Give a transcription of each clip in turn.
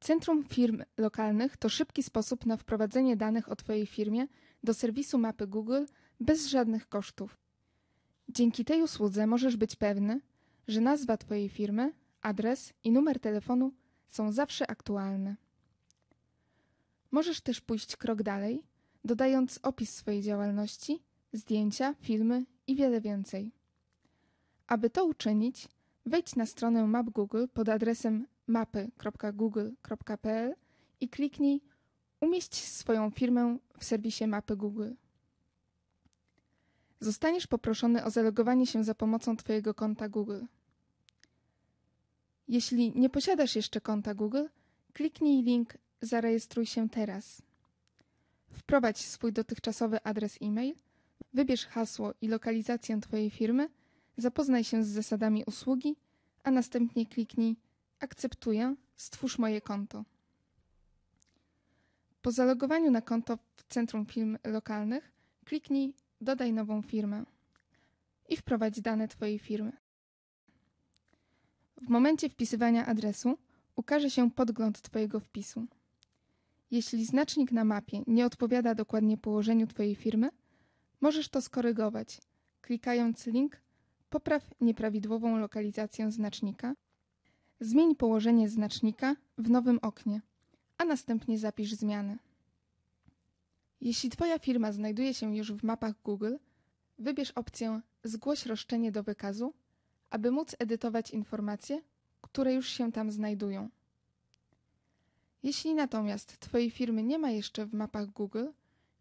Centrum Firm Lokalnych to szybki sposób na wprowadzenie danych o Twojej firmie do serwisu mapy Google bez żadnych kosztów. Dzięki tej usłudze możesz być pewny, że nazwa Twojej firmy, adres i numer telefonu są zawsze aktualne. Możesz też pójść krok dalej, dodając opis swojej działalności, zdjęcia, filmy i wiele więcej. Aby to uczynić, wejdź na stronę Map Google pod adresem mapy.google.pl i kliknij Umieść swoją firmę w serwisie Mapy Google. Zostaniesz poproszony o zalogowanie się za pomocą Twojego konta Google. Jeśli nie posiadasz jeszcze konta Google, kliknij link Zarejestruj się teraz. Wprowadź swój dotychczasowy adres e-mail, wybierz hasło i lokalizację Twojej firmy, zapoznaj się z zasadami usługi, a następnie kliknij Akceptuję, stwórz moje konto. Po zalogowaniu na konto w Centrum Firm Lokalnych kliknij Dodaj nową firmę i wprowadź dane Twojej firmy. W momencie wpisywania adresu ukaże się podgląd Twojego wpisu. Jeśli znacznik na mapie nie odpowiada dokładnie położeniu Twojej firmy, możesz to skorygować, klikając link Popraw nieprawidłową lokalizację znacznika, zmień położenie znacznika w nowym oknie, a następnie zapisz zmiany. Jeśli Twoja firma znajduje się już w mapach Google, wybierz opcję Zgłoś roszczenie do wykazu, aby móc edytować informacje, które już się tam znajdują. Jeśli natomiast Twojej firmy nie ma jeszcze w mapach Google,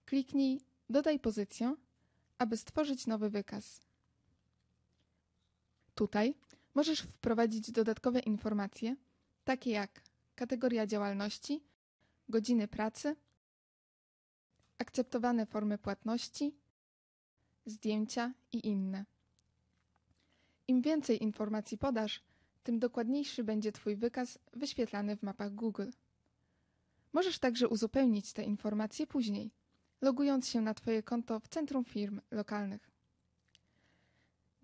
kliknij Dodaj pozycję, aby stworzyć nowy wykaz. Tutaj możesz wprowadzić dodatkowe informacje, takie jak kategoria działalności, godziny pracy, akceptowane formy płatności, zdjęcia i inne. Im więcej informacji podasz, tym dokładniejszy będzie Twój wykaz wyświetlany w mapach Google. Możesz także uzupełnić te informacje później, logując się na Twoje konto w Centrum Firm Lokalnych.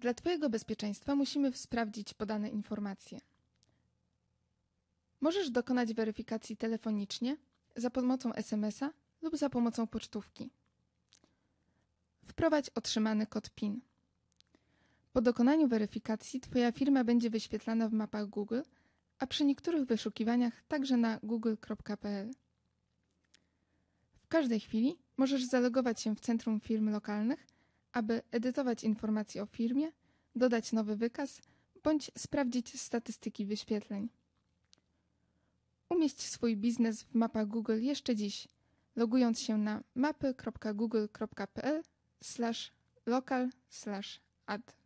Dla Twojego bezpieczeństwa musimy sprawdzić podane informacje. Możesz dokonać weryfikacji telefonicznie, za pomocą SMS-a lub za pomocą pocztówki. Wprowadź otrzymany kod PIN. Po dokonaniu weryfikacji Twoja firma będzie wyświetlana w mapach Google, a przy niektórych wyszukiwaniach także na google.pl. W każdej chwili możesz zalogować się w Centrum Firm Lokalnych, aby edytować informacje o firmie, dodać nowy wykaz bądź sprawdzić statystyki wyświetleń. Umieść swój biznes w mapach Google jeszcze dziś, logując się na mapy.google.pl/local/ad.